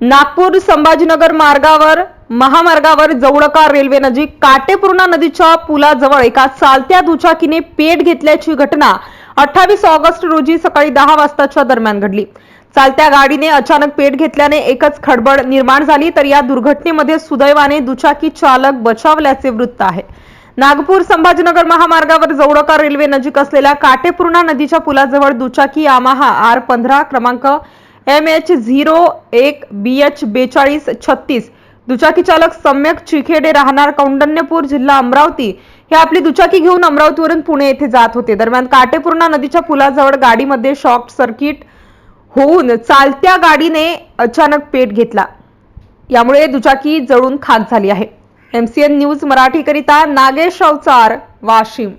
नागपूर संभाजीनगर मार्गावर महामार्गावर जवळका रेल्वे नजीक काटेपूर्णा नदीच्या पुलाजवळ एका चालत्या दुचाकीने पेट घेतल्याची घटना अठ्ठावीस ऑगस्ट रोजी सकाळी दहा वाजताच्या दरम्यान घडली. चालत्या गाडीने अचानक पेट घेतल्याने एकच खडबड निर्माण झाली तर या दुर्घटनेमध्ये सुदैवाने दुचाकी चालक बचावल्याचे वृत्त आहे. नागपूर संभाजीनगर महामार्गावर जवळका रेल्वे नजीक असलेल्या काटेपूर्णा नदीच्या पुलाजवळ दुचाकी यामाहा आर पंधरा क्रमांक एम एच झिरो एक बी एच बेचाळीस छत्तीस. दुचाकी चालक सम्यक चिखेडे राहणार कौंडण्यपूर जिल्हा अमरावती. हे आपली दुचाकी घेऊन अमरावतीवरून पुणे येथे जात होते. दरम्यान काटेपूर्णा नदीच्या पुलाजवळ गाडीमध्ये शॉर्ट सर्किट होऊन चालत्या गाडीने अचानक पेट घेतला. यामुळे दुचाकी जळून खाक झाली आहे. एमसीएन न्यूज मराठीकरिता नागेश अवचार वाशिम.